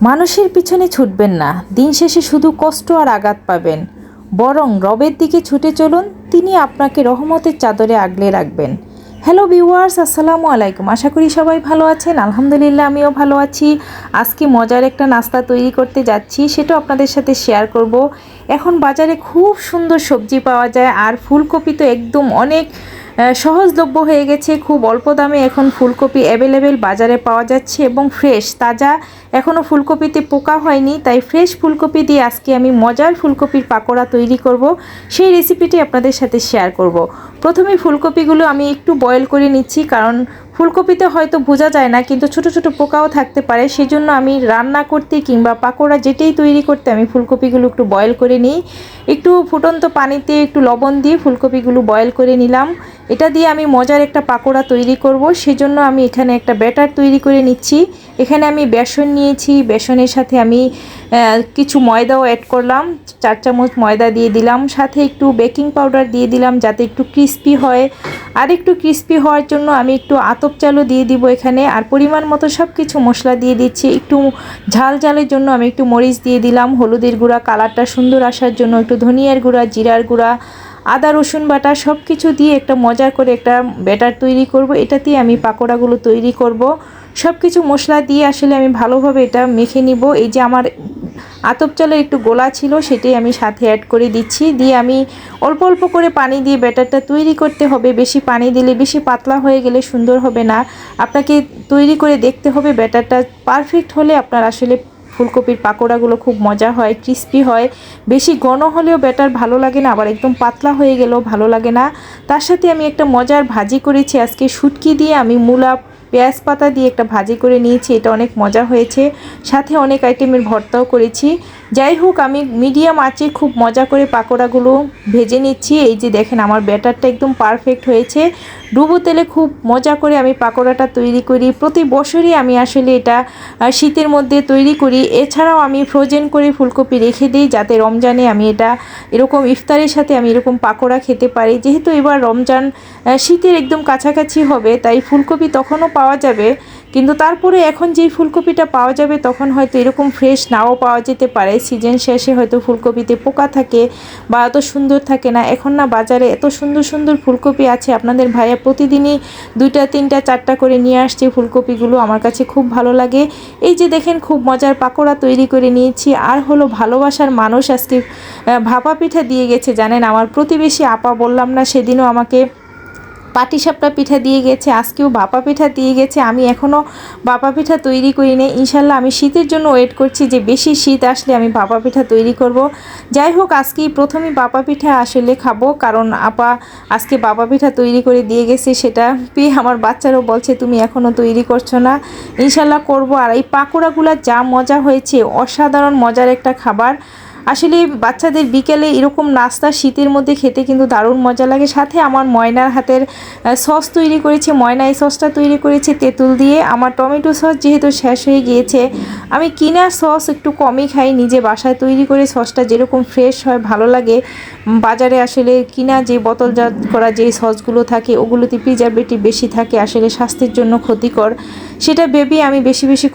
মানুষের পিছনে ছুটবেন না, দিন শেষে শুধু কষ্ট আর আঘাত পাবেন। বরং রবের দিকে ছুটে চলুন, তিনি আপনাকে রহমতের চাদরে আগলে রাখবেন। হ্যালো ভিউয়ার্স, আসসালামু আলাইকুম। আশা করি সবাই ভালো আছেন। আলহামদুলিল্লাহ, আমিও ভালো আছি। আজকে মজার একটা নাস্তা তৈরি করতে যাচ্ছি, সেটাও আপনাদের সাথে শেয়ার করব। এখন বাজারে খুব সুন্দর সবজি পাওয়া যায়, আর ফুলকপি তো একদম অনেক সহজলভ্য হয়ে গেছে। খুব অল্প দামে এখন ফুলকপি অ্যাভেলেবেল বাজারে পাওয়া যাচ্ছে এবং ফ্রেশ তাজা। এখনও ফুলকপিতে পোকা হয়নি, তাই ফ্রেশ ফুলকপি দিয়ে আজকে আমি মজার ফুলকপির পাকোড়া তৈরি করব। সেই রেসিপিটি আপনাদের সাথে শেয়ার করব। প্রথমে ফুলকপিগুলো আমি একটু বয়েল করে নিচ্ছি, কারণ ফুলকপিতে হয়তো বোঝা যায় না, কিন্তু ছোট ছোট পোকাও থাকতে পারে। সেজন্য আমি রান্না করতে কিংবা পাকোড়া যেটাই তৈরি করতে আমি ফুলকপিগুলো একটু বয়েল করে নিই। একটু ফুটন্ত পানিতে একটু লবণ দিয়ে ফুলকপিগুলো বয়েল করে নিলাম। এটা দিয়ে আমি মজার একটা পাকোড়া তৈরি করব। সেজন্য আমি এখানে একটা ব্যাটার তৈরি করে নিচ্ছি। এখানে আমি বেসন নিয়েছি। বেসনের সাথে আমি কিছু ময়দাও অ্যাড করলাম। চার চামচ ময়দা দিয়ে দিলাম। সাথে একটু বেকিং পাউডার দিয়ে দিলাম যাতে একটু ক্রিস্পি হয়। আর একটু ক্রিস্পি হওয়ার জন্য আমি একটু আতপ চালও দিয়ে দিব এখানে। আর পরিমাণ মতো সব কিছু মশলা দিয়ে দিচ্ছি। একটু ঝাল ঝালের জন্য আমি একটু মরিচ দিয়ে দিলাম, হলুদের গুঁড়া, কালারটা সুন্দর আসার জন্য একটু ধনিয়ার গুঁড়া, জিরার গুঁড়া, আদা, রসুন বাটা সব কিছু দিয়ে একটা মজার করে একটা ব্যাটার তৈরি করব। এটাতেই আমি পাকোড়াগুলো তৈরি করব। সব কিছু মশলা দিয়ে আসলে আমি ভালোভাবে এটা মেখে নিব। এই যে আমার আতপ চালের একটু গোলা ছিল, সেটাই আমি সাথে অ্যাড করে দিচ্ছি। দিয়ে আমি অল্প অল্প করে পানি দিয়ে ব্যাটারটা তৈরি করতে হবে। বেশি পানি দিলে বেশি পাতলা হয়ে গেলে সুন্দর হবে না। আপনাকে তৈরি করে দেখতে হবে, ব্যাটারটা পারফেক্ট হলে আপনার আসলে ফুলকপির পাকোড়াগুলো খুব মজা হয় ক্রিস্পি হয়। বেশি ঘন হলেও ব্যাটার ভালো লাগে না, আবার একদম পাতলা হয়ে গেলেও ভালো লাগে না। তার সাথে আমি একটা মজার ভাজি করেছি, আজকে শুটকি দিয়ে আমি মূলা পেঁয়াজ পাতা দিয়ে একটা ভাজি করে নিয়েছি, এটা অনেক মজা হয়েছে। সাথে অনেক আইটেমের ভর্তাও করেছি। যাই হোক, আমি মিডিয়াম আঁচে খুব মজা করে পাকোড়াগুলো ভেজে নিচ্ছি। এই যে দেখেন, আমার ব্যাটারটা একদম পারফেক্ট হয়েছে। ডুবো তেলে খুব মজা করে আমি পাকোড়াটা তৈরি করি। প্রতি বছরই আমি আসলে এটা শীতের মধ্যে তৈরি করি। এছাড়াও আমি ফ্রোজেন করে ফুলকপি রেখে দিই, যাতে রমজানে আমি এটা এরকম ইফতারের সাথে আমি এরকম পাকোড়া খেতে পারি। যেহেতু এবার রমজান শীতের একদম কাছাকাছি হবে, তাই ফুলকপি তখনও পাওয়া যাবে। কিন্তু তারপরে এখন যেই ফুলকপিটা পাওয়া যাবে, তখন হয়তো এরকম ফ্রেশ নাও পাওয়া যেতে পারে। সিজন শেষে হয়তো ফুলকপিতে পোকা থাকে বা এত সুন্দর থাকে না। এখন না বাজারে এত সুন্দর সুন্দর ফুলকপি আছে। আপনাদের ভাইয়া প্রতিদিনই দুইটা, তিনটা, চারটা করে নিয়ে আসছে ফুলকপিগুলো। আমার কাছে খুব ভালো লাগে। এই যে দেখেন, খুব মজার পাকোড়া তৈরি করে নিয়েছি। আর হলো ভালোবাসার মানুষ আজকে ভাপা পিঠা দিয়ে গেছে। জানেন, আমার প্রতিবেশী আপা বললাম না, সেদিনও আমাকে পাটিসাপটা পিঠা দিয়ে গেছে, আজকেও বাপা পিঠা দিয়ে গেছে, আমি এখনও বাপা পিঠা তৈরি করি নি ইনশাল্লাহ আমি শীতের জন্য ওয়েট করছি যে বেশি শীত আসলে আমি বাপা পিঠা তৈরি করব। যাই হোক, আজকেই প্রথমে বাপা পিঠা আসলে খাব, কারণ আপা আজকে বাপা পিঠা তৈরি করে দিয়ে গেছে, সেটা পেয়ে আমার বাচ্চারাও বলছে, তুমি এখনও তৈরি করছ না। ইনশাল্লাহ করব। আর এই পাকোড়াগুলো যা মজা হয়েছে, অসাধারণ মজার একটা খাবার। আসলে বাচ্চাদের বিকেলে এরকম নাস্তা শীতের মধ্যে খেতে কিন্তু দারুণ মজা লাগে। সাথে আমার ময়নার হাতের সস তৈরি করেছে, ময়না এই সসটা তৈরি করেছে তেঁতুল দিয়ে। আমার টমেটো সস যেহেতু শেষ হয়ে গিয়েছে, আমি কিনা সস একটু কমই খাই, নিজে বাসায় তৈরি করে সসটা যেরকম ফ্রেশ হয়, ভালো লাগে। বাজারে আসলে কিনা যে বোতলজাত করা যে সসগুলো থাকে, ওগুলোতে প্রিজারভেটিভ বেশি থাকে, আসলে স্বাস্থ্যের জন্য ক্ষতিকর। সেটা ভেবেই আমি বেশি বেশি